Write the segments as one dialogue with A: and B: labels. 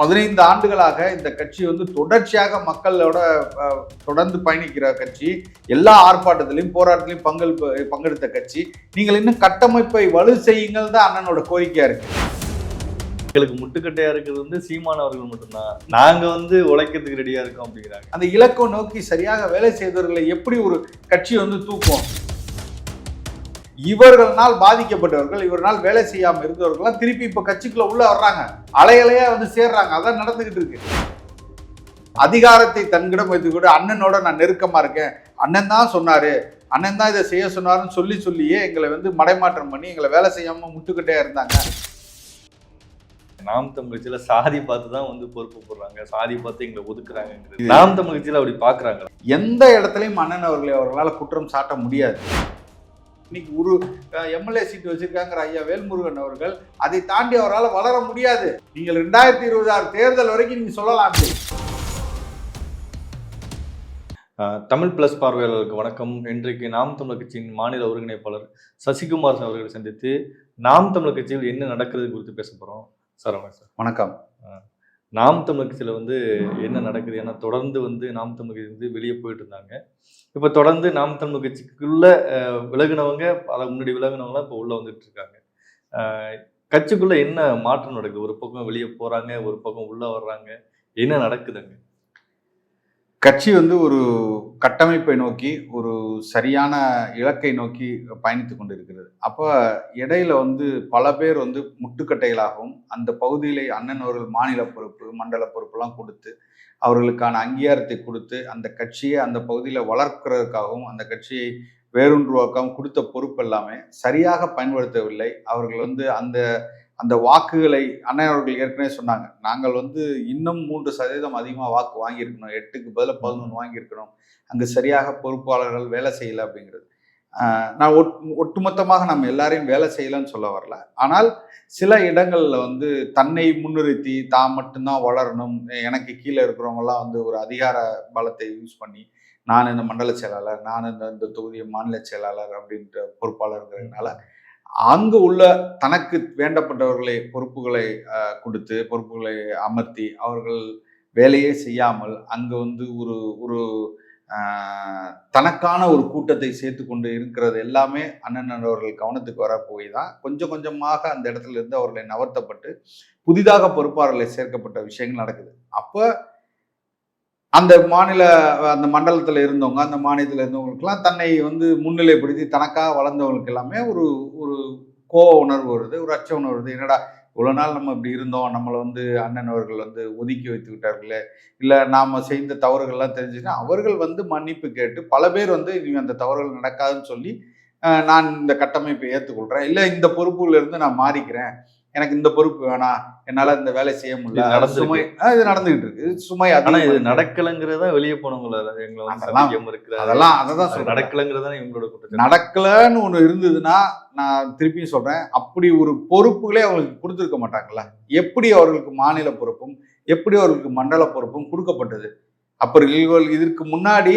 A: பதினைந்து ஆண்டுகளாக இந்த கட்சி வந்து தொடர்ச்சியாக மக்களோட தொடர்ந்து பயணிக்கிற கட்சி எல்லா ஆர்ப்பாட்டத்திலையும் போராட்டத்திலையும் பங்களிப்பு பங்கெடுத்த கட்சி. நீங்கள் இன்னும் கட்டமைப்பை வலு செய்யுங்கள் தான் அண்ணனோட கோரிக்கையா இருக்கு.
B: எங்களுக்கு முட்டுக்கட்டையா இருக்கிறது வந்து சீமான் அவர்கள் மட்டும்தான். நாங்க வந்து உழைக்கிறதுக்கு ரெடியா இருக்கோம் அப்படிங்கிறாங்க.
A: அந்த இலக்கம் நோக்கி சரியாக வேலை செய்தவர்களை எப்படி ஒரு கட்சி வந்து தூக்கும்? இவர்களால் பாதிக்கப்பட்டவர்கள் இவர்களால் வேலை செய்யாம இருந்தவர்கள்லாம் திருப்பி இப்ப கட்சிக்குள்ள உள்ள வர்றாங்க. அலையலையா வந்து சேர்றாங்க. அதான் நடந்துகிட்டு இருக்கு. அதிகாரத்தை தன்னிடம் வைத்துக்கூட அண்ணனோட நான் நெருக்கமா இருக்கேன். அண்ணன் தான் சொன்னாரு. அண்ணன் தான் இதை செய்ய சொன்னாருன்னு சொல்லி சொல்லியே எங்களை வந்து மடைமாற்றம் பண்ணி எங்களை வேலை செய்யாம முட்டுக்கிட்டே இருந்தாங்க.
B: நாம் தமிழ் கட்சியில சாதி பார்த்து தான் வந்து பொறுப்பு போடுறாங்க. சாதி பார்த்து எங்களை ஒதுக்குறாங்க நாம் தமிழ் கட்சியில அப்படி பாக்குறாங்க
A: எந்த இடத்துலையும் அண்ணன் அவர்களை அவர்களால் குற்றம் சாட்ட முடியாது. இன்னைக்கு ஒரு எம்எல்ஏ சீட் வச்சிருக்காங்கிற ஐயா வேல்முருகன் அவர்கள் அதை தாண்டி அவரால் வளர முடியாது. நீங்கள் ரெண்டாயிரத்தி இருபது ஆறு தேர்தல் வரைக்கும் நீங்க சொல்லலாம்.
B: தமிழ் பிளஸ் பார்வையாளர்களுக்கு வணக்கம். இன்றைக்கு நாம் தமிழர் கட்சியின் மாநில ஒருங்கிணைப்பாளர் சசிகுமார் அவர்களை சந்தித்து நாம் தமிழர் கட்சியில் என்ன நடக்கிறது குறித்து பேச போறோம். சார் வணக்கம் சார்.
A: வணக்கம்.
B: நாம் தமிழர் கட்சியில் வந்து என்ன நடக்குது ஏன்னா தொடர்ந்து வந்து நாம் தமிழ் கட்சி வந்து வெளியே போயிட்டு இருந்தாங்க. இப்போ தொடர்ந்து நாம் தமிழ் கட்சிக்குள்ள விலகினவங்க அதை முன்னாடி விலகினவங்களாம் இப்போ உள்ளே வந்துட்டு இருக்காங்க. கட்சிக்குள்ள என்ன மாற்றம் நடக்குது? ஒரு பக்கம் வெளியே போகிறாங்க ஒரு பக்கம் உள்ளே வர்றாங்க. என்ன நடக்குதுங்க?
A: கட்சி வந்து ஒரு கட்டமைப்பை நோக்கி ஒரு சரியான இலக்கை நோக்கி பயணித்து கொண்டிருக்கிறது. அப்போ இடையில வந்து பல பேர் வந்து முட்டுக்கட்டைகளாகவும் அந்த பகுதியிலே அண்ணன் அவர்கள் மாநில பொறுப்பு மண்டல பொறுப்புலாம் கொடுத்து அவர்களுக்கான அங்கீகாரத்தை கொடுத்து அந்த கட்சியை அந்த பகுதியில் வளர்க்கிறதுக்காகவும் அந்த கட்சியை வேரூன்றுவாக்காகவும் கொடுத்த பொறுப்பு எல்லாமே சரியாக பயன்படுத்தவில்லை. அவர்கள் வந்து அந்த அந்த வாக்குகளை அண்ணன் அவர்கள் ஏற்கனவே சொன்னாங்க. நாங்கள் வந்து இன்னும் மூன்று சதவீதம் அதிகமாக வாக்கு வாங்கியிருக்கணும். எட்டுக்கு பதிலாக பதினொன்று வாங்கியிருக்கணும். அங்கே சரியாக பொறுப்பாளர்கள் வேலை செய்யலை அப்படிங்கிறது. நான் ஒட் ஒட்டுமொத்தமாக நம்ம எல்லாரையும் வேலை செய்யலைன்னு சொல்ல வரல. ஆனால் சில இடங்களில் வந்து தன்னை முன்னிறுத்தி தான் மட்டும்தான் வளரணும். எனக்கு கீழே இருக்கிறவங்கலாம் வந்து ஒரு அதிகார பலத்தை யூஸ் பண்ணி நான் இந்த மண்டல செயலாளர் நான் இந்த இந்த தொகுதியை மாநில செயலாளர் அப்படின்ற பொறுப்பாளருங்கிறதுனால அங்கு உள்ள தனக்கு வேண்டப்பட்டவர்களை பொறுப்புகளை கொடுத்து பொறுப்புகளை அமர்த்தி அவர்கள் வேலையே செய்யாமல் அங்கு வந்து ஒரு ஒரு தனக்கான ஒரு கூட்டத்தை சேர்த்து கொண்டு இருக்கிறது எல்லாமே அண்ணன் அவர்கள் கவனத்துக்கு வர போய் தான் கொஞ்சம் கொஞ்சமாக அந்த இடத்துல இருந்து அவர்களை நவர்த்தப்பட்டு புதிதாக பொறுப்பாளர்களை சேர்க்கப்பட்ட விஷயங்கள் நடக்குது. அப்போ அந்த மாநில அந்த மண்டலத்தில் இருந்தவங்க அந்த மாநிலத்தில் இருந்தவங்களுக்கெல்லாம் தன்னை வந்து முன்னிலைப்படுத்தி தனக்காக வளர்ந்தவங்களுக்கு எல்லாமே ஒரு ஒரு கோவ உணர்வு வருது ஒரு அச்ச உணர்வு வருது. என்னடா இவ்வளோ நாள் நம்ம இப்படி இருந்தோம் நம்மளை வந்து அண்ணன் அவர்கள் வந்து ஒதுக்கி வைத்து விட்டார்களே இல்லை நாம் செய்த தவறுகள்லாம் தெரிஞ்சுன்னா அவர்கள் வந்து மன்னிப்பு கேட்டு பல பேர் வந்து இனி அந்த தவறுகள் நடக்காதுன்னு சொல்லி நான் இந்த கட்டமைப்பை ஏற்றுக்கொள்கிறேன் இல்லை இந்த பொறுப்புலேருந்து நான் மாறிக்கிறேன். எனக்கு இந்த பொறுப்பு வேணாம் என்னால் இந்த வேலை செய்ய முடியல. சுமை இது நடந்துகிட்டு இருக்கு. சுமை
B: ஆனா இது. நடக்கலைங்கிறதா வெளியே போனவங்கள எங்களை
A: அதெல்லாம்
B: சந்திக்காம இருக்கிறாரு
A: அதெல்லாம் அதை தான்
B: அது
A: சொல்றேன்.
B: நடக்கலைங்கிறதா இவங்களோட குற்றச்சாட்டு.
A: நடக்கலன்னு ஒன்று இருந்ததுன்னா நான் திருப்பியும் சொல்றேன். அப்படி ஒரு பொறுப்புகளே அவங்களுக்கு கொடுத்துருக்க மாட்டாங்கல்ல. எப்படி அவர்களுக்கு மாநில பொறுப்பும் எப்படி அவர்களுக்கு மண்டல பொறுப்பும் கொடுக்கப்பட்டது? அப்புறம் இவர்கள் இதற்கு முன்னாடி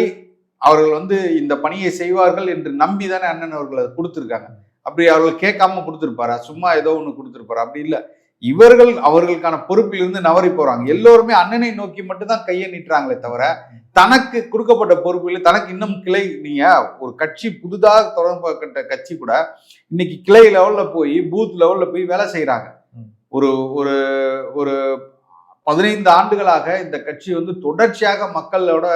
A: அவர்கள் வந்து இந்த பணியை செய்வார்கள் என்று நம்பி தானே அண்ணன் அவர்கள் அதை கொடுத்துருக்காங்க. அப்படி அவர்கள் கேட்காம கொடுத்துருப்பாரா? சும்மா ஏதோ ஒன்று கொடுத்துருப்பாரா? அப்படி இல்லை. இவர்கள் அவர்களுக்கான பொறுப்பிலிருந்து நவரி போறாங்க. எல்லோருமே அண்ணனை நோக்கி மட்டும்தான் கையை நீட்டுறாங்களே தவிர தனக்கு கொடுக்கப்பட்ட பொறுப்புகளில் தனக்கு இன்னும் கிளை நீங்க ஒரு கட்சி புதுதாக தொடங்கப்பட்ட கட்சி கூட இன்னைக்கு கிளை லெவல்ல போய் பூத் லெவல்ல போய் வேலை செய்யறாங்க. ஒரு ஒரு ஒரு பதினைந்து ஆண்டுகளாக இந்த கட்சி வந்து தொடர்ச்சியாக மக்களோட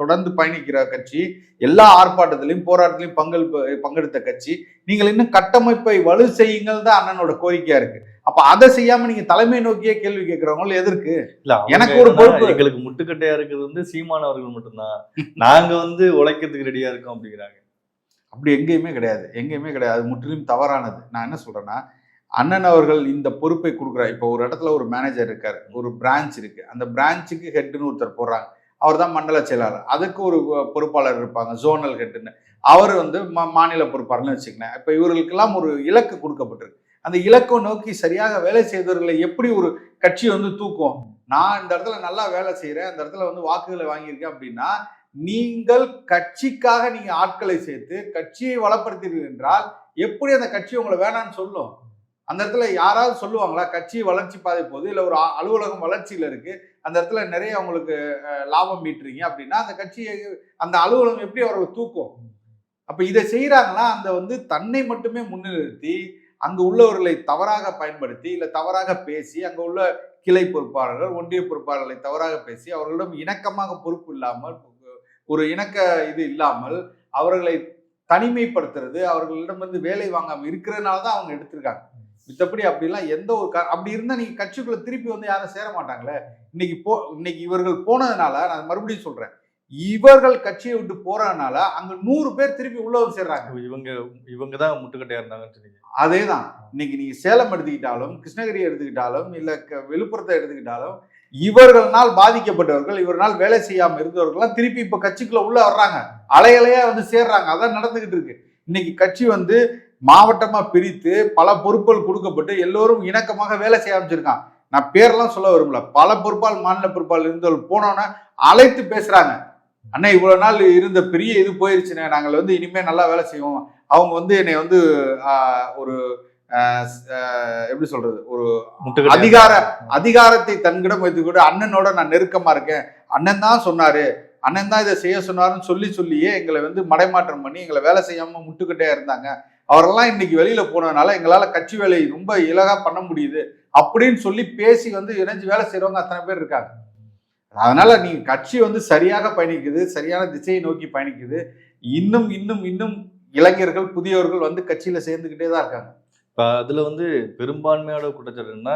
A: தொடர்ந்து பயணிக்கிற கட்சி எல்லா ஆர்ப்பாட்டத்திலையும் போராட்டத்திலையும் பங்களிப்பு பங்கெடுத்த கட்சி. நீங்கள் இன்னும் கட்டமைப்பை வலு செய்யுங்கள் தான் அண்ணனோட கோரிக்கையா இருக்கு. அப்ப அதை செய்யாம நீங்க தலைமை நோக்கியே கேள்வி கேட்கறவங்க எதற்கு?
B: இல்ல
A: எனக்கு ஒரு பொறுப்பு.
B: எங்களுக்கு முட்டுக்கட்டையா இருக்கிறது வந்து சீமான் அவர்கள் மட்டும்தான். நாங்க வந்து உழைக்கிறதுக்கு ரெடியா இருக்கோம் அப்படிங்கிறாங்க.
A: அப்படி எங்கேயுமே கிடையாது. எங்கேயுமே கிடையாது. முற்றிலும் தவறானது. நான் என்ன சொல்றேன்னா அண்ணன் அவர்கள் இந்த பொறுப்பை கொடுக்குறாரு. இப்போ ஒரு இடத்துல ஒரு மேனேஜர் இருக்கார் ஒரு பிரான்ச் இருக்குது அந்த பிரான்ச்சுக்கு ஹெட்னு ஒருத்தர் போடுறாங்க அவர் தான் மண்டல செயலாளர். அதுக்கு ஒரு பொறுப்பாளர் இருப்பாங்க ஜோனல் ஹெட்டுன்னு அவர் வந்து மா மாநில பொறுப்பாளர்னு வச்சுக்கங்களேன். இப்போ இவர்களுக்கெல்லாம் ஒரு இலக்கு கொடுக்கப்பட்டிருக்கு. அந்த இலக்கை நோக்கி சரியாக வேலை செய்தவர்களை எப்படி ஒரு கட்சி வந்து தூக்கும்? நான் இந்த இடத்துல நல்லா வேலை செய்கிறேன் அந்த இடத்துல வந்து வாக்குகளை வாங்கியிருக்கேன் அப்படின்னா நீங்கள் கட்சிக்காக நீங்கள் ஆட்களை சேர்த்து கட்சியை வளப்படுத்தீர்கள் என்றால் எப்படி அந்த கட்சி உங்களை வேணான்னு சொல்லும்? அந்த இடத்துல யாராவது சொல்லுவாங்களா கட்சி வளர்ச்சி பாதை போகுது இல்லை ஒரு அலுவலகம் வளர்ச்சியில் இருக்குது அந்த இடத்துல நிறைய அவங்களுக்கு லாபம் மீட்டுறீங்க அப்படின்னா அந்த கட்சியை அந்த அலுவலகம் எப்படி அவர்களை தூக்கும்? அப்போ இதை செய்கிறாங்கன்னா அந்த வந்து தன்னை மட்டுமே முன்னிறுத்தி அங்கு உள்ளவர்களை தவறாக பயன்படுத்தி இல்லை தவறாக பேசி அங்கே உள்ள கிளை பொறுப்பாளர்கள் ஒன்றிய பொறுப்பாளர்களை தவறாக பேசி அவர்களிடம் இணக்கமாக பொறுப்பு இல்லாமல் ஒரு இணக்க இது இல்லாமல் அவர்களை தனிமைப்படுத்துறது அவர்களிடம் வந்து வேலை வாங்காமல் இருக்கிறதுனால தான் அவங்க எடுத்திருக்காங்க. மித்தபடி அப்படிலாம் எந்த ஒரு கா- அப்படி இருந்தா நீங்க கட்சிக்குள்ள திருப்பி வந்து யாரும் சேர மாட்டாங்களே? இன்னைக்கு போ இன்னைக்கு இவர்கள் போனதுனால நான் மறுபடியும் சொல்றேன். இவர்கள் கட்சியை விட்டு போறதுனால அங்க நூறு பேர் திருப்பி உள்ள வந்து சேர்றாங்க.
B: இவங்க இவங்க தான் முட்டுக்கட்டையா இருந்தாங்கன்னு சொன்னீங்க.
A: அதேதான். இன்னைக்கு நீங்க சேலம் எடுத்துக்கிட்டாலும் கிருஷ்ணகிரி எடுத்துக்கிட்டாலும் இல்ல விழுப்புரத்தை எடுத்துக்கிட்டாலும் இவர்களால் பாதிக்கப்பட்டவர்கள் இவர்களால் வேலை செய்யாம இருந்தவர்கள்லாம் திருப்பி இப்ப கட்சிக்குள்ள உள்ள வர்றாங்க. அலையலையா வந்து சேர்றாங்க. அதான் நடந்துகிட்டு இருக்கு. இன்னைக்கு கட்சி வந்து மாவட்டமா பிரித்து பல பொறுப்புகள் கொடுக்கப்பட்டு எல்லோரும் இணக்கமாக வேலை செய்ய ஆரம்பிச்சிருக்கான் நான் பேரெல்லாம் சொல்ல விரும்பல. பல பொறுப்பால் மாநில பொறுப்பால் இருந்தவர்கள் போனோன்னே அழைத்து பேசுறாங்க. அண்ணா இவ்வளவு நாள் இருந்த பெரிய இது போயிருச்சுண்ணே நாங்கள் வந்து இனிமே நல்லா வேலை செய்வோம். அவங்க வந்து என்னை வந்து ஆஹ், ஒரு எப்படி சொல்றது? ஒரு அதிகார அதிகாரத்தை தன்கிடம் வைத்துக்கிட்டு அண்ணனோட நான் நெருக்கமா இருக்கேன். அண்ணன் தான் சொன்னாரு. அண்ணன் தான் இதை செய்ய சொன்னாருன்னு சொல்லி சொல்லியே எங்களை வந்து மடைமாற்றம் பண்ணி எங்களை வேலை செய்யாம முட்டுக்கிட்டே இருந்தாங்க. அவரெல்லாம் இன்னைக்கு வெளியில போனதுனால எங்களால கட்சி வேலையை ரொம்ப இலகா பண்ண முடியுது அப்படின்னு சொல்லி பேசி வந்து இணைஞ்சு வேலை செய்றவங்க அத்தனை பேர் இருக்காங்க. அதனால நீங்க கட்சி வந்து சரியாக பயணிக்குது சரியான திசையை நோக்கி பயணிக்குது. இன்னும் இன்னும் இன்னும் இளைஞர்கள் புதியவர்கள் வந்து கட்சியில சேர்ந்துக்கிட்டே தான் இருக்காங்க.
B: இப்ப அதுல வந்து பெரும்பான்மையோட குற்றச்சாட்டு என்ன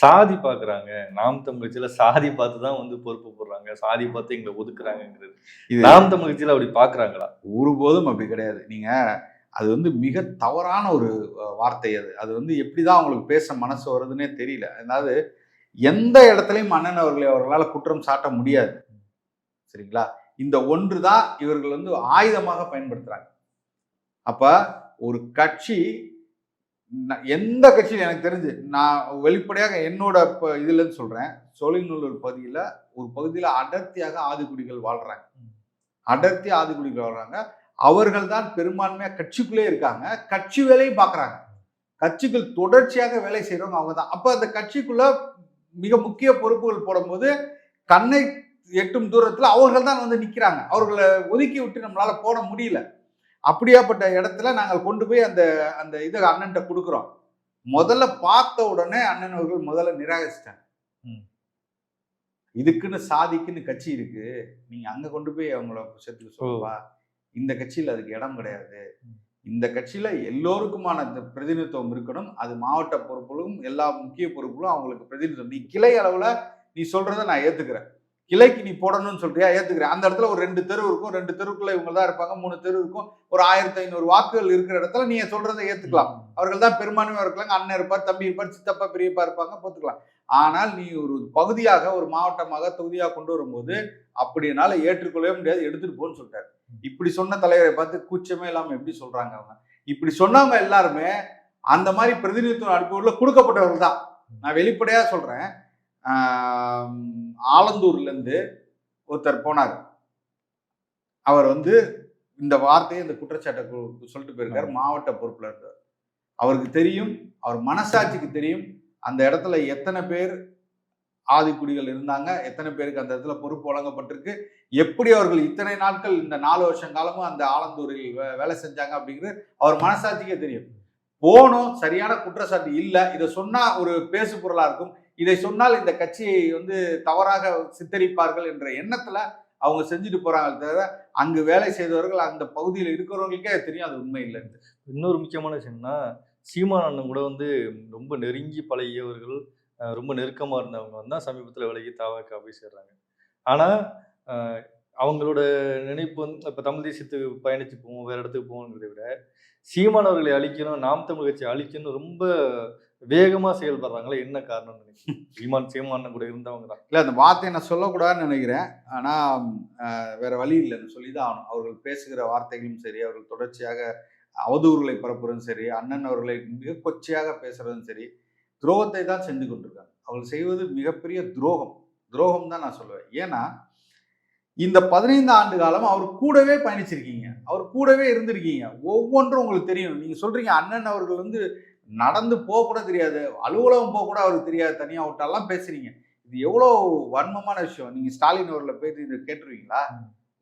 B: சாதி பாக்குறாங்க. நாம் தமிழ் கட்சியில சாதி பார்த்து தான் வந்து பொறுப்பு போடுறாங்க. சாதி பார்த்து எங்களை ஒதுக்குறாங்கிறது
A: இது
B: நாம் தமிழ் கட்சியில அப்படி பாக்குறாங்களா?
A: ஒருபோதும் அப்படி கிடையாது. நீங்க அது வந்து மிக தவறான ஒரு வார்த்தை அது. அது வந்து எப்படிதான் அவங்களுக்கு பேச மனசு வருதுன்னே தெரியல. அதாவது எந்த இடத்துலையும் அண்ணன் அவர்களை அவர்களால் குற்றம் சாட்ட முடியாது. சரிங்களா? இந்த ஒன்று தான் இவர்கள் வந்து ஆயுதமாக பயன்படுத்துறாங்க. அப்ப ஒரு கட்சி எந்த கட்சியில் எனக்கு தெரிஞ்சு நான் வெளிப்படையாக என்னோட ப- இதுல இருந்து சொல்றேன். சோழிநல்லூர் பகுதியில ஒரு பகுதியில அடர்த்தியாக ஆதிக்குடிகள் வாழ்றாங்க. அடர்த்தி ஆதிக்குடிகள் வாழ்றாங்க. அவர்கள் தான் பெரும்பான்மையா கட்சிக்குள்ளே இருக்காங்க. கட்சி வேலையும் பார்க்கறாங்க. கட்சிகள் தொடர்ச்சியாக வேலை செய்றவங்க அவங்க தான் அப்ப அந்த கட்சிக்குள்ள மிக முக்கிய பொறுப்புகள் போடும்போது கண்ணை எட்டும் தூரத்துல அவர்கள் தான் வந்து நிக்கிறாங்க. அவர்களை ஒதுக்கி விட்டு நம்மளால போட முடியல. அப்படியாப்பட்ட இடத்துல நாங்கள் கொண்டு போய் அந்த அந்த இதை அண்ணன்ட்ட கொடுக்குறோம். முதல்ல பார்த்த உடனே அண்ணன் அவர்கள் முதல்ல நிராகரிச்சிட்டாங்க. இதுக்குன்னு சாதிக்குன்னு கட்சி இருக்கு. நீங்க அங்க கொண்டு போய் அவங்கள சேர்த்துக்க சொல்லுவா இந்த கட்சியில அதுக்கு இடம் கிடையாது. இந்த கட்சியில எல்லோருக்குமான பிரதிநிதித்துவம் இருக்கணும். அது மாவட்ட பொறுப்புகளும் எல்லா முக்கிய பொறுப்புகளும் அவங்களுக்கு பிரதிநிதித்துவம். நீ கிளை அளவுல நீ சொல்றதை நான் ஏத்துக்கிறேன். கிளைக்கு நீ போடணும்னு சொல்றியா? ஏத்துக்கிறேன் அந்த இடத்துல ஒரு ரெண்டு தெரு இருக்கும். ரெண்டு தெருக்குள்ள இவங்க தான் இருப்பாங்க. மூணு தெரு இருக்கும். ஒரு ஆயிரத்தி ஐநூறு வாக்குகள் இருக்கிற இடத்துல நீங்க சொல்றதை ஏத்துக்கலாம். அவர்கள் தான் பெரும்பான்மையாக இருக்கலாம் அண்ணன் இருப்பார் தம்பி இருப்பார் சித்தப்பா பெரியப்பா இருப்பாங்க. போத்துக்கலாம். ஆனால் நீ ஒரு பகுதியாக ஒரு மாவட்டமாக தொகுதியாக கொண்டு வரும்போது அப்படினால ஏற்றுக்கொள்ளவே முடியாது. எடுத்துட்டு போன்னு சொல்லிட்டாரு. இப்படி சொன்ன தலைவரை பார்த்து கூச்சமே இல்லாம எப்படி சொல்றாங்க அவங்க? இப்படி சொன்னவங்க எல்லாருமே அந்த மாதிரி பிரதிநிதித்துவம் அனுப்புவதில் கொடுக்கப்பட்டவர்கள் தான். நான் வெளிப்படையா சொல்றேன். ஆம், ஆலந்தூர்ல இருந்து ஒருத்தர் போனார். அவர் வந்து இந்த வார்த்தையை இந்த குற்றச்சாட்டை சொல்லிட்டு போயிருக்காரு மாவட்ட பொறுப்புல இருந்தார். அவருக்கு தெரியும் அவர் மனசாட்சிக்கு தெரியும் அந்த இடத்துல எத்தனை பேர் ஆதிக்குடிகள் இருந்தாங்க எத்தனை பேருக்கு அந்த இடத்துல பொறுப்பு வழங்கப்பட்டிருக்கு எப்படி அவர்கள் இத்தனை நாட்கள் இந்த நாலு வருஷம் காலமும் அந்த ஆலந்தூரில் வே- வேலை செஞ்சாங்க அப்படிங்கிறது அவர் மனசாட்சிக்கே தெரியும். போனோம் சரியான குற்றச்சாட்டு இல்லை இதை சொன்னா ஒரு பேசு பொருளா இருக்கும் இதை சொன்னால் இந்த கட்சியை வந்து தவறாக சித்தரிப்பார்கள் என்ற எண்ணத்துல அவங்க செஞ்சுட்டு போறாங்க தவிர அங்கு வேலை செய்தவர்கள் அந்த பகுதியில் இருக்கிறவங்களுக்கே தெரியும் அது உண்மை இல்லை
B: இன்னொரு முக்கியமான விஷயம்னா சீமான் அண்ணன் கூட வந்து ரொம்ப நெருங்கி பழகியவர்கள் ரொம்ப நெருக்கமா இருந்தவங்க வந்து தான் சமீபத்தில் விலகி தாவாக்கா போய் சேர்றாங்க. ஆனா அவங்களோட நினைப்பு வந்து இப்போ தமிழ் தேசியத்துக்கு பயணித்து போவோம் வேறு இடத்துக்கு போவோங்கிறத விட சீமானவர்களை அழிக்கணும் நாம் தமிழ் கட்சி அழிக்கணும் ரொம்ப வேகமா செயல்படுறாங்களே என்ன காரணம் நினைக்கிறேன் சீமான் சீமான் கூட இருந்தவங்க தான்.
A: இல்லை அந்த வார்த்தையை நான் சொல்லக்கூடாதுன்னு நினைக்கிறேன். ஆனால் வேற வழி இல்லைன்னு சொல்லி தான் ஆகணும். அவர்கள் பேசுகிற வார்த்தைகளும் சரி அவர்கள் தொடர்ச்சியாக அவதூறுகளை பரப்புறதும் சரி அண்ணன் அவர்களை மிக கொச்சையாக பேசுறதும் சரி துரோகத்தை தான் செஞ்சு கொண்டிருக்காங்க. அவர்கள் செய்வது மிகப்பெரிய துரோகம். துரோகம் தான் நான் சொல்லுவேன். ஏன்னா இந்த பதினைந்து ஆண்டு காலம் அவர் கூடவே பயணிச்சிருக்கீங்க. அவர் கூடவே இருந்திருக்கீங்க. ஒவ்வொன்றும் உங்களுக்கு தெரியும். நீங்க சொல்றீங்க அண்ணன் அவர்கள் வந்து நடந்து போக கூட தெரியாது. அலுவலகம் போக கூட அவருக்கு தெரியாது. தனியாக விட்டாலாம் பேசுறீங்க. இது எவ்வளோ வன்மமான விஷயம். நீங்கள் ஸ்டாலின் அவர்களை போய் இதை கேட்டுருவீங்களா?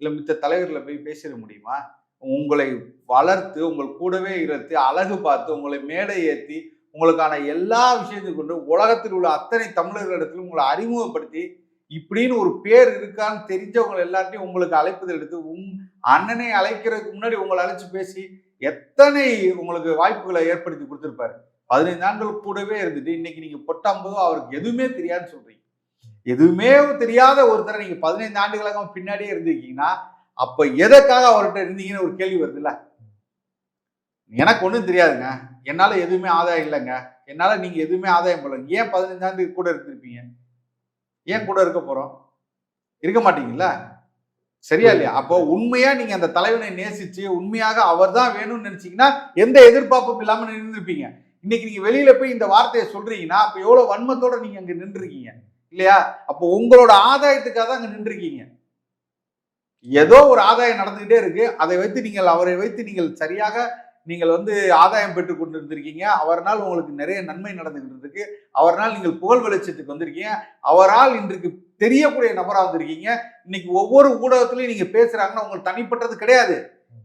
A: இல்லை மித்த தலைவர்களை போய் பேசிட முடியுமா? உங்களை வளர்த்து உங்கள் கூடவே இருத்து அழகு பார்த்து உங்களை மேடை ஏற்றி உங்களுக்கான எல்லா விஷயத்தையும் கொண்டு உலகத்தில் உள்ள அத்தனை தமிழர்களிடத்திலும் உங்களை அறிமுகப்படுத்தி இப்படின்னு ஒரு பேர் இருக்கான்னு தெரிஞ்சவங்க எல்லார்ட்டையும் உங்களுக்கு அழைப்பதில் எடுத்து உங் அண்ணனை அழைக்கிறதுக்கு முன்னாடி உங்களை அழைச்சு பேசி எத்தனை உங்களுக்கு வாய்ப்புகளை ஏற்படுத்தி கொடுத்துருப்பாரு? பதினைந்து ஆண்டுகள் கூடவே இருந்துட்டு இன்னைக்கு நீங்க பொட்டாம்போதோ அவருக்கு எதுவுமே தெரியாதுன்னு சொல்றீங்க. எதுவுமே தெரியாத ஒருத்தரை நீங்க பதினைந்து ஆண்டுகளாக பின்னாடியே இருந்திருக்கீங்கன்னா அப்ப எதற்காக அவர்கிட்ட இருந்தீங்கன்னு ஒரு கேள்வி வருதுல்ல? எனக்கு ஒன்றும் தெரியாதுங்க. என்னால எதுவுமே ஆதாயம் இல்லைங்க. என்னால நீங்க எதுவுமே ஆதாயம் பண்ணல ஏன் பதினைந்து ஆண்டு கூட இருந்திருப்பீங்க? ஏன் கூட இருக்க போறோம்? இருக்க மாட்டீங்கல்ல? சரியா இல்லையா? அப்போ உண்மையா நீங்க அந்த தலைவனை நேசிச்சு உண்மையாக அவர் தான் வேணும்னு நினைச்சீங்கன்னா எந்த எதிர்பார்ப்பும் இல்லாம நின்றுருப்பீங்க. இன்னைக்கு நீங்க வெளியில போய் இந்த வார்த்தையை சொல்றீங்கன்னா அப்ப எவ்வளவு வன்மத்தோட நீங்க அங்க நின்றுருக்கீங்க? இல்லையா? அப்போ உங்களோட ஆதாயத்துக்காக தான் அங்க நின்றுருக்கீங்க. ஏதோ ஒரு ஆதாயம் நடந்துகிட்டே இருக்கு. அதை வைத்து நீங்கள் அவரை வைத்து நீங்கள் சரியாக நீங்கள் வந்து ஆதாயம் பெற்று கொண்டு இருந்திருக்கீங்க அவர்னால் உங்களுக்கு நிறைய நன்மை நடந்துகிட்டு இருக்கு அவர்னால் நீங்கள் புகழ் வெளிச்சத்துக்கு வந்திருக்கீங்க. அவரால் இன்றைக்கு தெரியக்கூடிய நபராக வந்திருக்கீங்க. இன்னைக்கு ஒவ்வொரு ஊடகத்திலையும் நீங்க பேசுறாங்கன்னா உங்களுக்கு தனிப்பட்டது கிடையாது.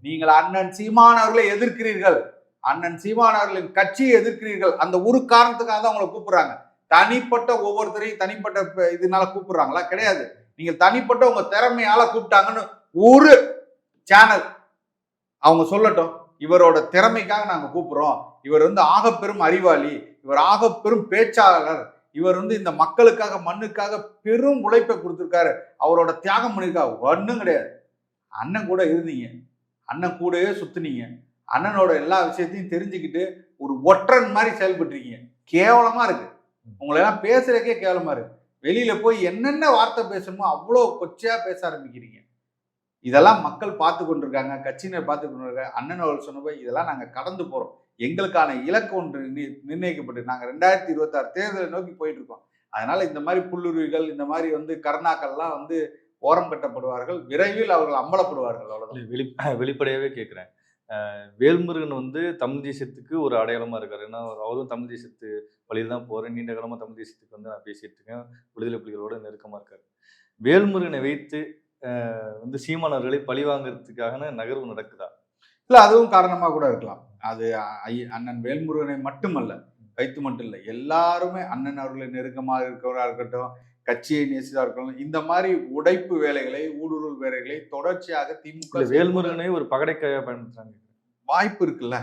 A: நீங்கள் அண்ணன் சீமான் அவர்களை எதிர்க்கிறீர்கள். அண்ணன் சீமான் அவர்களின் கட்சியை எதிர்க்கிறீர்கள். அந்த ஒரு காரணத்துக்காக தான் உங்களை கூப்பிடுறாங்க. தனிப்பட்ட ஒவ்வொருத்தரையும் தனிப்பட்ட இதனால கூப்பிடுறாங்களா? கிடையாது. நீங்கள் தனிப்பட்ட உங்க திறமையால கூப்பிட்டாங்கன்னு ஒரு சேனல் அவங்க சொல்லட்டும். இவரோட திறமைக்காக நாங்கள் கூப்பிட்றோம். இவர் வந்து ஆகப்பெரும் அறிவாளி இவர் ஆகப்பெரும் பேச்சாளர் இவர் வந்து இந்த மக்களுக்காக மண்ணுக்காக பெரும் உழைப்பை கொடுத்துருக்காரு. அவரோட தியாகம் பண்ணியிருக்காரு ஒன்றும் கிடையாது. அண்ணன் கூட இருந்தீங்க. அண்ணன் கூடவே சுத்துனீங்க. அண்ணனோட எல்லா விஷயத்தையும் தெரிஞ்சுக்கிட்டு ஒரு ஒற்றன் மாதிரி செயல்பட்டுருக்கீங்க. கேவலமாக இருக்குது உங்களை எல்லாம் கேவலமாக இருக்குது வெளியில் போய் என்னென்ன வார்த்தை பேசணுமோ அவ்வளோ கொச்சையாக பேச ஆரம்பிக்கிறீங்க. இதெல்லாம் மக்கள் பார்த்து கொண்டிருக்காங்க கட்சியினர் பார்த்து கொண்டிருக்காங்க. அண்ணன் அவர்கள் சொன்னபோது இதெல்லாம் நாங்கள் கடந்து போகிறோம் எங்களுக்கான இலக்கு ஒன்று நி- நிர்ணயிக்கப்பட்டு நாங்கள் ரெண்டாயிரத்தி இருபத்தாறு தேர்தலை நோக்கி போயிட்டு இருக்கோம். அதனால இந்த மாதிரி புல்லுருவிகள் இந்த மாதிரி வந்து கருணாக்கள்லாம் வந்து ஓரம் கட்டப்படுவார்கள். விரைவில் அவர்கள் அம்பலப்படுவார்கள்
B: அவ்வளோதான் வெளி வெளிப்படையாகவே கேட்குறேன் வேல்முருகன் வந்து தமிழ் தேசத்துக்கு ஒரு அடையாளமாக இருக்கார். ஏன்னா அவரும் தமிழ் தேசத்து வழியில் தான் போகிறேன் நீண்ட காலமாக தமிழ் தேசத்துக்கு வந்து நான் பேசிட்டு இருக்கேன். விடுதலை புலிகளோட நெருக்கமாக இருக்கார். வேல்முருகனை வைத்து வந்து சீமானவர்களை பழி வாங்குறதுக்கான நகர்வு நடக்குதா?
A: இல்ல அதுவும் காரணமா கூட இருக்கலாம். அது அண்ணன் வேல்முருகனை மட்டுமல்ல வைத்து மட்டும் இல்லை எல்லாருமே அண்ணன் அவர்களை நெருக்கமாக இருக்கிறவரா இருக்கட்டும் கட்சியை நேசிதா இருக்கட்டும் இந்த மாதிரி உடைப்பு வேலைகளை ஊடுருவல் வேலைகளை தொடர்ச்சியாக திமுக
B: வேல்முருகனை ஒரு பகடைக்காயா பயன்படுத்துறாங்க.
A: வாய்ப்பு இருக்குல்ல?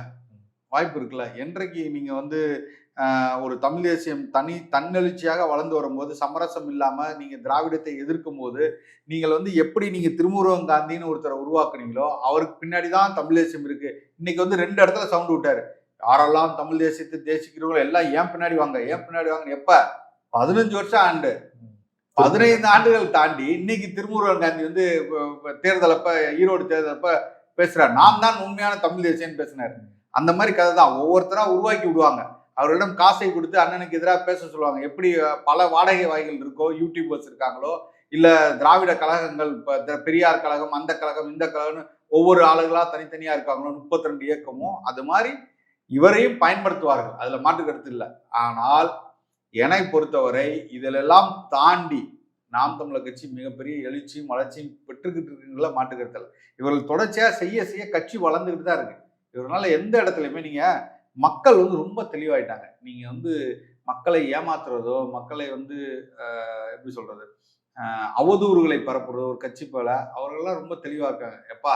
A: வாய்ப்பு இருக்குல்ல? என்றைக்கு நீங்க வந்து ஒரு தமிழ் தேசியம் தனி தன்னெழுச்சியாக வளர்ந்து வரும்போது சமரசம் இல்லாமல் நீங்கள் திராவிடத்தை எதிர்க்கும் போது நீங்கள் வந்து எப்படி நீங்கள் திருமுருகன் காந்தின்னு ஒருத்தரை உருவாக்குனீங்களோ அவருக்கு பின்னாடி தான் தமிழ் தேசியம் இருக்குது இன்னைக்கு வந்து ரெண்டு இடத்துல சவுண்டு விட்டார். யாரெல்லாம் தமிழ் தேசியத்தை தேசிக்கிறவங்களோ எல்லாம் ஏன் பின்னாடி வாங்க? ஏன் பின்னாடி வாங்க எப்போ? பதினஞ்சு வருஷம் ஆண்டு. பதினைந்து ஆண்டுகள் தாண்டி இன்னைக்கு திருமுருகன் காந்தி வந்து தேர்தலப்ப ஈரோடு தேர்தலப்ப பேசுகிறார் பேசுறாரு. நாம் தான் உண்மையான தமிழ் தேசியம்னு பேசினாரு. அந்த மாதிரி கதை தான். ஒவ்வொருத்தரா உருவாக்கி விடுவாங்க. அவர்களிடம் காசை கொடுத்து அண்ணனுக்கு எதிராக பேச சொல்லுவாங்க. எப்படி பல வாடகை வாய்கள் இருக்கோ யூடியூபர்ஸ் இருக்காங்களோ இல்லை திராவிட கழகங்கள் இப்போ த- பெரியார் கழகம் அந்த கழகம் இந்த கழகம்னு ஒவ்வொரு ஆளுகளாக தனித்தனியாக இருக்காங்களோ முப்பத்தி ரெண்டு இயக்கமும் அது மாதிரி இவரையும் பயன்படுத்துவார்கள். அதில் மாற்று கருத்து இல்லை. ஆனால் என்னை பொறுத்தவரை இதிலெல்லாம் தாண்டி நாம் தமிழர் கட்சி மிகப்பெரிய எழுச்சியும் வளர்ச்சியும் பெற்றுக்கிட்டு இருக்குங்களா மாற்று இவர்கள் தொடர்ச்சியாக செய்ய செய்ய கட்சி வளர்ந்துக்கிட்டு தான் இருக்கு. இவர்களால் எந்த இடத்துலையுமே நீங்கள் மக்கள் வந்து ரொம்ப தெளிவாயிட்டாங்க. நீங்கள் வந்து மக்களை ஏமாத்துறதோ மக்களை வந்து எப்படி சொல்கிறது அவதூறுகளை பரப்புறதோ ஒரு கட்சி போல அவர்கள்லாம் ரொம்ப தெளிவாக இருக்காங்க. எப்பா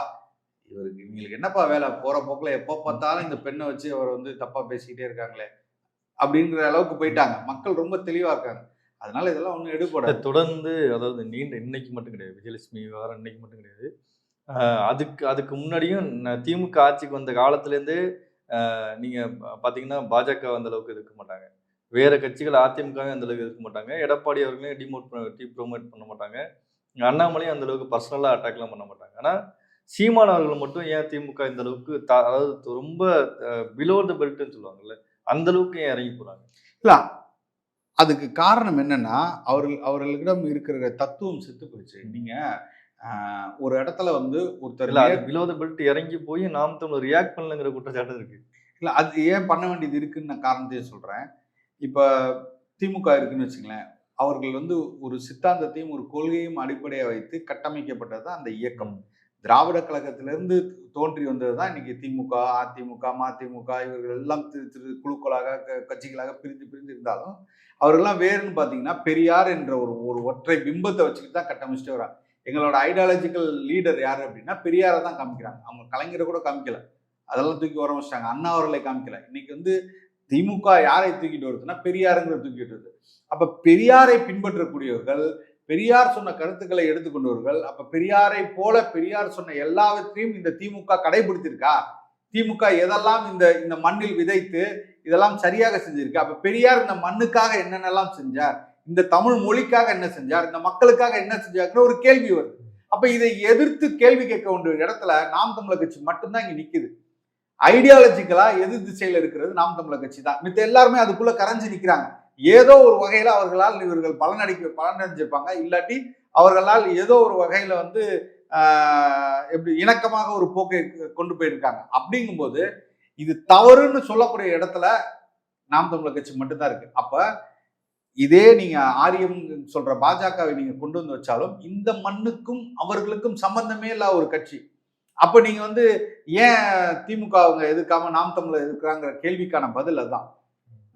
A: இவருக்கு இவங்களுக்கு என்னப்பா வேலை? போகிற போக்கில் எப்போ பார்த்தாலும் இந்த பெண்ணை வச்சு அவர் வந்து தப்பாக பேசிக்கிட்டே இருக்காங்களே அப்படிங்கிற அளவுக்கு போயிட்டாங்க. மக்கள் ரொம்ப தெளிவாக இருக்காங்க. அதனால இதெல்லாம் ஒன்றும் எடுபடாது.
B: தொடர்ந்து அதாவது நீண்ட இன்னைக்கு மட்டும் கிடையாது விஜயலட்சுமி விவகாரம் இன்னைக்கு மட்டும் கிடையாது. அதுக்கு அதுக்கு முன்னாடியும் திமுக ஆட்சிக்கு வந்த காலத்துலேருந்தே நீங்கள் பார்த்தீங்கன்னா பாஜக அந்த அளவுக்கு இருக்க மாட்டாங்க. வேறு கட்சிகள் அதிமுகவும் அந்த அளவுக்கு இருக்க மாட்டாங்க. எடப்பாடி அவர்களையும் டிமோட் டீ ப்ரோமோட் பண்ண மாட்டாங்க. அண்ணாமலையும் அந்த அளவுக்கு அட்டாக்லாம் பண்ண மாட்டாங்க. ஆனால் சீமான் அவர்கள் மட்டும் ஏன் திமுக இந்த அளவுக்கு த- அதாவது ரொம்ப பிலோ த பெல்ட்னு சொல்லுவாங்கல்ல அந்த அளவுக்கு ஏன் இறங்கி போகிறாங்க
A: இல்லை அதுக்கு காரணம் என்னன்னா அவர்கள் அவர்களிடம் இருக்கிற தத்துவம் செத்து போச்சு. நீங்கள் ஒரு இடத்துல வந்து ஒருத்தர்
B: இல்ல அது
A: நேர்-
B: பிலோ த பெல்ட் இறங்கி போய் நாம் தமிழ் ரியாக்ட் பண்ணலங்கிற குற்றச்சாட்டு இருக்கு.
A: இல்லை அது ஏன் பண்ண வேண்டியது இருக்குன்னு நான் காரணத்தையும் சொல்கிறேன் இப்போ திமுக இருக்குன்னு வச்சுங்களேன் அவர்கள் வந்து ஒரு சித்தாந்தத்தையும் ஒரு கொள்கையும் அடிப்படையாக வைத்து கட்டமைக்கப்பட்டது தான் அந்த இயக்கம். திராவிட கழகத்திலிருந்து தோன்றி வந்தது தான் இன்னைக்கு திமுக அதிமுக மதிமுக இவர்கள் எல்லாம் திரு திரு குழுக்களாக கட்சிகளாக பிரிந்து பிரிந்து இருந்தாலும் அவர்கள்லாம் வேறுன்னு பார்த்தீங்கன்னா பெரியார் என்ற ஒரு ஒரு ஒற்றை பிம்பத்தை வச்சுக்கிட்டு தான் கட்டமைச்சிட்டு வராங்க எங்களோட ஐடியாலஜிக்கல் லீடர் யார் அப்படின்னா பெரியாரை தான் காமிக்கிறாங்க. அவங்க கலைஞரை கூட காமிக்கல. அதெல்லாம் தூக்கி வர வச்சிட்டாங்க. அண்ணா அவர்களை காமிக்கல. இன்னைக்கு வந்து திமுக யாரை தூக்கிட்டு வருதுன்னா பெரியாருங்கிற தூக்கிட்டு வருது. அப்ப பெரியாரை பின்பற்றக்கூடியவர்கள் பெரியார் சொன்ன கருத்துக்களை எடுத்துக்கொண்டவர்கள் அப்ப பெரியாரை போல பெரியார் சொன்ன எல்லாவற்றையும் இந்த திமுக கடைபிடித்திருக்கா? திமுக எதெல்லாம் இந்த இந்த மண்ணில் விதைத்து இதெல்லாம் சரியாக செஞ்சிருக்கு? அப்ப பெரியார் இந்த மண்ணுக்காக என்னென்னலாம் செஞ்சார்? இந்த தமிழ் மொழிக்காக என்ன செஞ்சார்? இந்த மக்களுக்காக என்ன செஞ்சாருன்னு ஒரு கேள்வி வருது அப்ப இதை எதிர்த்து கேள்வி கேட்க வேண்டிய இடத்துல நாம் தமிழர் கட்சி மட்டும்தான் இங்க நிக்குது. ஐடியாலஜிக்கலா எதிர் திசையில இருக்கிறது நாம் தமிழர் கட்சி தான். மித்த எல்லாருமே அதுக்குள்ள கரைஞ்சு நிக்கிறாங்க. ஏதோ ஒரு வகையில அவர்களால் இவர்கள் பலனடிக்க பலனடைஞ்சிருப்பாங்க. இல்லாட்டி அவர்களால் ஏதோ ஒரு வகையில வந்து எப்படி இணக்கமாக ஒரு போக்கை கொண்டு போயிருக்காங்க. அப்படிங்கும்போது இது தவறுன்னு சொல்லக்கூடிய இடத்துல நாம் தமிழர் கட்சி மட்டும்தான் இருக்கு. அப்ப இதே நீங்க ஆரியம் சொல்ற பாஜகவை நீங்க கொண்டு வந்து வச்சாலும் இந்த மண்ணுக்கும் அவர்களுக்கும் சம்பந்தமே இல்லாத ஒரு கட்சி. அப்ப நீங்க வந்து ஏன் திமுக அவங்க எதிர்க்காம நாம் தமிழர் எதிர்க்கிறாங்கிற கேள்விக்கான பதில் அதுதான்.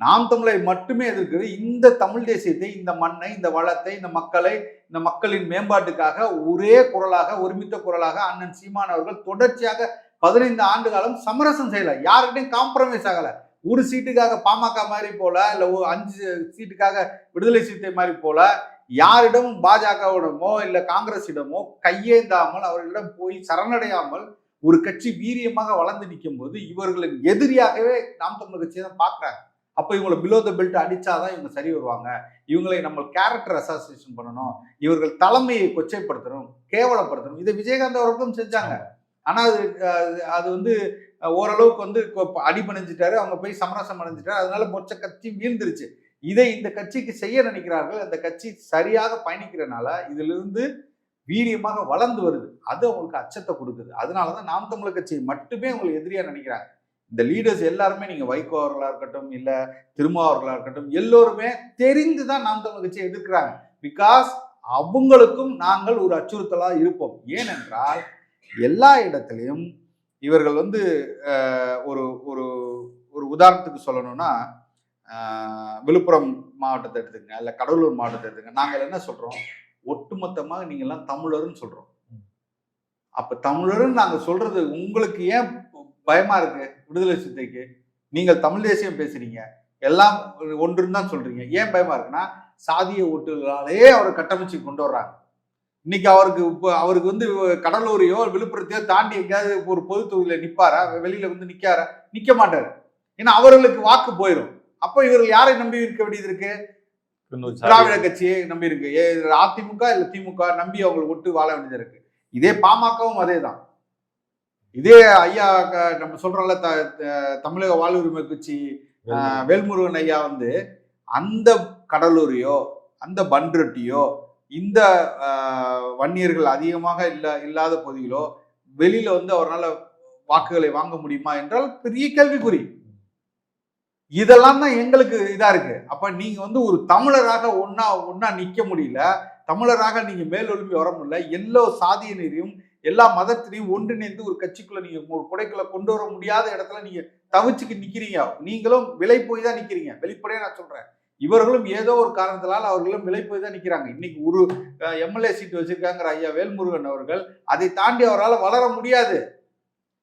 A: நாம் தமிழரை மட்டுமே எதிர்க்கிறது இந்த தமிழ் தேசியத்தை இந்த மண்ணை இந்த வளத்தை இந்த மக்களை இந்த மக்களின் மேம்பாட்டுக்காக ஒரே குரலாக ஒருமித்த குரலாக அண்ணன் சீமான் அவர்கள் தொடர்ச்சியாக பதினைந்து ஆண்டு காலம் சமரசம் செய்யல. யாருக்கிட்டையும் காம்ப்ரமைஸ் ஆகலை. ஒரு சீட்டுக்காக பாமக மாதிரி போல இல்ல அஞ்சு சீட்டுக்காக விடுதலை சீட்டை மாதிரி போல யாரிடமும் பாஜகவிடமோ இல்ல காங்கிரஸிடமோ கையேந்தாமல் அவர்களிடம் போய் சரணடையாமல் ஒரு கட்சி வீரியமாக வளர்ந்து நிற்கும் போது இவர்களின் எதிரியாகவே நாம் தமிழர் கட்சியை தான் பார்க்குறாங்க. அப்போ இவங்களை பிலோ த பெல்ட் அடிச்சாதான் இவங்க சரி வருவாங்க. இவங்களை நம்ம கேரக்டர் அசோசியேஷன் பண்ணணும். இவர்கள் தலைமையை கொச்சைப்படுத்தணும் கேவலப்படுத்தணும். இதை விஜயகாந்த் அவர்களும் செஞ்சாங்க. ஆனா அது அது- வந்து ஓரளவுக்கு வந்து அடிபணிஞ்சிட்டாரு. அவங்க போய் சமரசம் அடைஞ்சிட்டாரு. அதனால மொச்ச கட்சி வீழ்ந்துருச்சு. இதை இந்த கட்சிக்கு செய்ய நினைக்கிறார்கள். அந்த கட்சி சரியாக பயணிக்கிறனால இதிலிருந்து வீரியமாக வளர்ந்து வருது. அது அவங்களுக்கு அச்சத்தை கொடுக்குது. அதனாலதான் நாம் தமிழர் கட்சியை மட்டுமே உங்களுக்கு எதிரியா நினைக்கிறாங்க. இந்த லீடர்ஸ் எல்லாருமே நீங்க வைகோ அவர்களா இருக்கட்டும் இல்ல திருமாவர்களா இருக்கட்டும் எல்லோருமே தெரிந்து தான் நாம் தமிழர் கட்சியை எதிர்க்கிறாங்க. பிகாஸ் அவங்களுக்கும் நாங்கள் ஒரு அச்சுறுத்தலா இருப்போம். ஏனென்றால் எல்லா இடத்துலையும் இவர்கள் வந்து ஒரு ஒரு ஒரு உதாரணத்துக்கு சொல்லணும்னா விழுப்புரம் மாவட்டத்தை எடுத்துக்கங்க இல்ல கடலூர் மாவட்டத்தை எடுத்துங்க நாங்கள் என்ன சொல்றோம்? ஒட்டுமொத்தமாக நீங்க எல்லாம் தமிழர்னு சொல்றோம் அப்ப தமிழர்னு நாங்க சொல்றது உங்களுக்கு ஏன் பயமா இருக்கு? விடுதலை சித்தைக்கு நீங்கள் தமிழ் தேசியம் பேசுறீங்க. எல்லாம் ஒன்றுன்னு தான் சொல்றீங்க. ஏன் பயமா இருக்குன்னா சாதிய ஓட்டுகளாலே அவரை கட்டமைச்சு கொண்டு வர்றாங்க. இன்னைக்கு அவருக்கு இப்போ அவருக்கு வந்து கடலூரையோ விழுப்புரத்தையோ தாண்டி எங்கேயாவது ஒரு பொது தொகுதியில நிப்பாரா? வெளியில வந்து நிக்காரா? நிக்க மாட்டாரு. ஏன்னா அவர்களுக்கு வாக்கு போயிடும் அப்போ இவர்கள் யாரை நம்பி இருக்க வேண்டியது இருக்கு? திராவிட. கட்சியை நம்பி இருக்கு. அதிமுக இல்ல திமுக நம்பி அவங்களுக்கு ஒட்டு வாழ வேண்டியது இருக்கு. இதே பாமகவும் அதே தான் இதே ஐயா நம்ம சொல்றோம்ல த தமிழக வாழ்வுரிமை கட்சி வேல்முருகன். ஐயா வந்து அந்த கடலூரையோ அந்த பன்ருட்டியோ இந்த வன்னியர்கள் அதிகமாக இல்லை இல்லாத பகுதியிலோ வெளியில வந்து அவரால் வாக்குகளை வாங்க முடியுமா என்றால் பெரிய கேள்விக்குறி. இதெல்லாம் தான் எங்களுக்கு இதா இருக்கு. அப்ப நீங்க வந்து ஒரு தமிழராக ஒன்னா ஒன்னா நிக்க முடியல தமிழராக நீங்க மேலொழும்பி வர முடியல எல்லா சாதியினரையும் எல்லா மதத்தினையும் ஒன்றிணைந்து ஒரு கட்சிக்குள்ள நீங்க ஒரு குடைக்குள்ள கொண்டு வர முடியாத இடத்துல நீங்க தவிச்சுக்கு நிக்கிறீங்க. நீங்களும் விலை போய் தான் நிக்கிறீங்க. வெளிப்படையா நான் சொல்றேன். இவர்களும் ஏதோ ஒரு காரணத்தினால் அவர்களும் விலை போய் தான் நிற்கிறாங்க. இன்னைக்கு ஒரு எம்எல்ஏ சீட் வச்சிருக்காங்கிற ஐயா வேல்முருகன் அவர்கள் அதை தாண்டி அவரால் வளர முடியாது.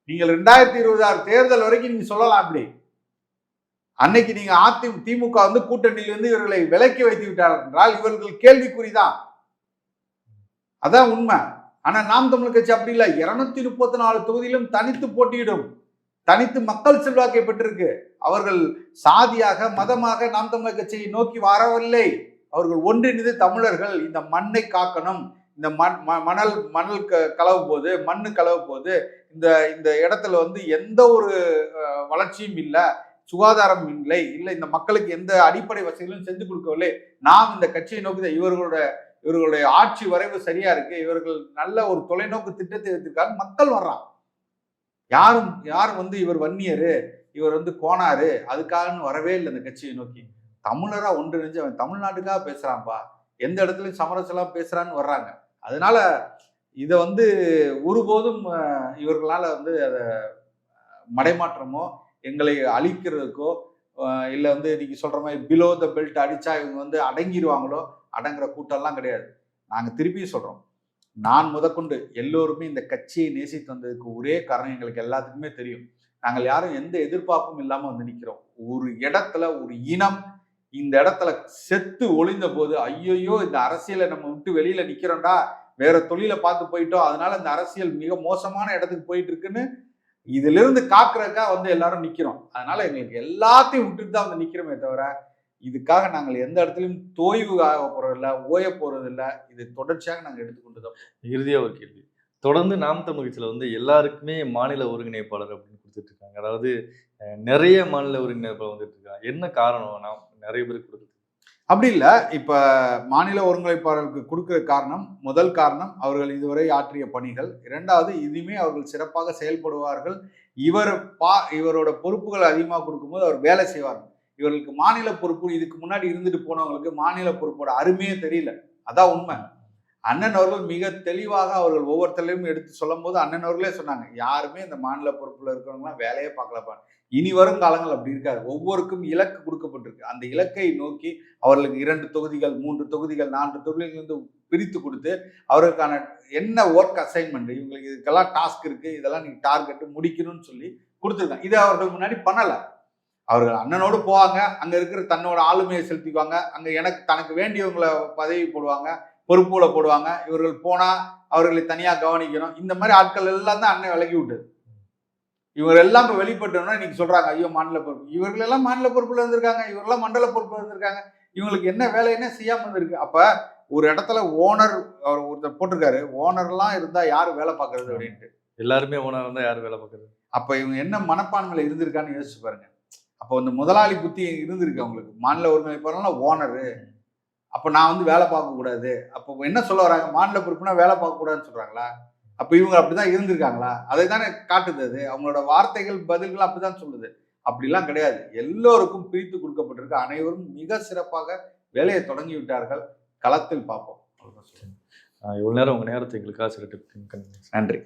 A: நீங்கள் ரெண்டாயிரத்தி இருபது ஆறு தேர்தல் வரைக்கும் நீங்க சொல்லலாம் அப்படி. அன்னைக்கு நீங்க அதி திமுக வந்து கூட்டணியில் வந்து இவர்களை விலக்கி வைத்து விட்டார்கள் என்றால் இவர்கள் கேள்விக்குறிதான் அதான் உண்மை. ஆனா நாம் தமிழ் கட்சி அப்படி இல்லை. இருநூத்தி முப்பத்தி நாலு தொகுதியிலும் தனித்து போட்டியிடும். தனித்து மக்கள் செல்வாக்கை பெற்றிருக்கு அவர்கள் சாதியாக மதமாக நாம் தமிழர் கட்சியை நோக்கி வரவில்லை. அவர்கள் ஒன்றிணைந்து தமிழர்கள் இந்த மண்ணை காக்கணும். இந்த மண் ம- மணல் மணல் க- கலவு போது மண்ணு கலவு போது இந்த இந்த இடத்துல வந்து எந்த ஒரு வளர்ச்சியும் இல்லை சுகாதாரம் இல்லை இல்லை இந்த மக்களுக்கு எந்த அடிப்படை வசதிகளும் செஞ்சு கொடுக்கவில்லை. நாம் இந்த கட்சியை நோக்கி தான் இவர்களோட இவர்களுடைய ஆட்சி வரைவு சரியா இருக்கு. இவர்கள் நல்ல ஒரு தொலைநோக்கு திட்டத்தை வைத்திருக்காங்க மக்கள் வர்றான் யாரும் யாரும் வந்து இவர் வன்னியரு இவர் வந்து கோனாரு அதுக்காகன்னு வரவே இல்லை இந்த கட்சியை நோக்கி. தமிழரா ஒன்றிணைஞ்சு அவன் தமிழ்நாட்டுக்காக பேசுறான்ப்பா. எந்த இடத்துலயும் சமரசெல்லாம் பேசுறான்னு வர்றாங்க. அதனால இதை வந்து ஒருபோதும் இவர்களால் வந்து அதை மடைமாற்றமோ எங்களை அழிக்கிறதுக்கோ இல்லை வந்து நீங்க சொல்ற மாதிரி பிலோ த பெல்ட் அடிச்சா இவங்க வந்து அடங்கிடுவாங்களோ அடங்குற கூட்டம்லாம் கிடையாது. நாங்கள் திருப்பியும் சொல்றோம். நான் முதற்கொண்டு எல்லோருமே இந்த கட்சியை நேசித்து வந்ததுக்கு ஒரே காரணம் எங்களுக்கு எல்லாத்துக்குமே தெரியும். நாங்கள் யாரும் எந்த எதிர்பார்ப்பும் இல்லாமல் வந்து நிற்கிறோம் ஒரு இடத்துல ஒரு இனம் இந்த இடத்துல செத்து ஒளிந்த போது ஐயையோ இந்த அரசியலை நம்ம விட்டு வெளியில நிக்கிறோம்டா வேற தொழிலை பார்த்து போயிட்டோம் அதனால இந்த அரசியல் மிக மோசமான இடத்துக்கு போயிட்டு இருக்குன்னு இதுல இருந்து வந்து எல்லாரும் நிக்கிறோம். அதனால எங்களுக்கு எல்லாத்தையும் விட்டுட்டு தான் வந்து நிக்கிறோமே தவிர இதுக்காக நாங்கள் எந்த இடத்துலயும் தோய்வு ஆக போறதில்ல ஓய போறதில்ல. இது தொடர்ச்சியாக நாங்கள் எடுத்துக்கொண்டுதான்
B: இறுதியா ஒரு கேள்வி. தொடர்ந்து நாம் தமிழ் கட்சியில வந்து எல்லாருக்குமே மாநில ஒருங்கிணைப்பாளர் அப்படின்னு கொடுத்துட்டு இருக்காங்க அதாவது நிறைய மாநில ஒருங்கிணைப்பாளர் வந்துட்டு இருக்காங்க என்ன காரணம்? நாம் நிறைய பேருக்கு கொடுக்குறது
A: அப்படி இல்லை. இப்போ மாநில ஒருங்கிணைப்பாளருக்கு கொடுக்கிற காரணம் முதல் காரணம் அவர்கள் இதுவரை ஆற்றிய பணிகள். இரண்டாவது இனிமே அவர்கள் சிறப்பாக செயல்படுவார்கள். இவர் பா இவரோட பொறுப்புகள் அதிகமாக கொடுக்கும்போது அவர் வேலை செய்வார். இவர்களுக்கு மாநில பொறுப்பு இதுக்கு முன்னாடி இருந்துட்டு போனவங்களுக்கு மாநில பொறுப்போட அருமையே தெரியல. அதான் உண்மை. அண்ணன் அவர்கள் மிக தெளிவாக அவர்கள் ஒவ்வொருத்தரையும் எடுத்து சொல்லும் போது அண்ணன் அவர்களே சொன்னாங்க யாருமே இந்த மாநில பொறுப்புல இருக்கிறவங்களாம் வேலையே பார்க்கலப்பா. இனி வரும் காலங்கள் அப்படி இருக்காது. ஒவ்வொருக்கும் இலக்கு கொடுக்கப்பட்டிருக்கு. அந்த இலக்கை நோக்கி அவர்களுக்கு இரண்டு தொகுதிகள் மூன்று தொகுதிகள் நான்கு தொகுதிகள் வந்து பிரித்து கொடுத்து அவர்களுக்கான என்ன ஒர்க் அசைன்மெண்ட் இவங்களுக்கு இதுக்கெல்லாம் டாஸ்க் இருக்கு இதெல்லாம் நீங்க டார்கெட் முடிக்கணும்னு சொல்லி கொடுத்துருக்காங்க. இதை அவர்கள் முன்னாடி பண்ணலை. அவர்கள் அண்ணனோடு போவாங்க. அங்க இருக்கிற தன்னோட ஆளுமையை செலுத்திக்குவாங்க. அங்க எனக்கு தனக்கு வேண்டியவங்களை பதவி போடுவாங்க பொறுப்புகளை போடுவாங்க. இவர்கள் போனா அவர்களை தனியா கவனிக்கணும். இந்த மாதிரி ஆட்கள் எல்லாம் தான் அண்ணன் விலகி விட்டது இவங்க எல்லாம் இப்போ வெளிப்பட்டோம்னா இன்னைக்கு சொல்றாங்க ஐயோ மாநில பொறுப்பு. இவர்கள் எல்லாம் மாநில பொறுப்புல இருந்திருக்காங்க. இவரெல்லாம் மண்டல பொறுப்புல இருந்திருக்காங்க. இவங்களுக்கு என்ன வேலை என்ன செய்யாம இருந்திருக்கு? அப்ப ஒரு இடத்துல ஓனர் அவர் ஒருத்தர் போட்டிருக்காரு. ஓனர்லாம் இருந்தா யாரு வேலை பார்க்கறது அப்படின்ட்டு.
B: எல்லாருமே ஓனா இருந்தா யார் வேலை பார்க்கறது?
A: அப்ப இவங்க என்ன மனப்பான்மையில இருந்திருக்கான்னு யோசிச்சு பாருங்க. அப்போ இந்த முதலாளி புத்தி இருந்திருக்கு அவங்களுக்கு. மாநில ஒருங்கிணைப்பாளர்லாம் ஓனரு அப்போ நான் வந்து வேலை பார்க்க கூடாது. அப்போ என்ன சொல்ல வராங்க? மாநில பொறுப்புனா வேலை பார்க்க கூடாதுன்னு சொல்றாங்களா? அப்போ இவங்க அப்படிதான் இருந்திருக்காங்களா? அதை தானே காட்டுது அது. அவங்களோட வார்த்தைகள் பதில்கள் அப்படிதான் சொல்லுது. அப்படிலாம் கிடையாது. எல்லோருக்கும் பிரித்து கொடுக்கப்பட்டிருக்கு. அனைவரும் மிக சிறப்பாக வேலையை தொடங்கி விட்டார்கள். களத்தில் பார்ப்போம்.
B: இவ்வளவு நேரம் உங்க நேரத்தை எங்களுக்காக சில
A: நன்றி.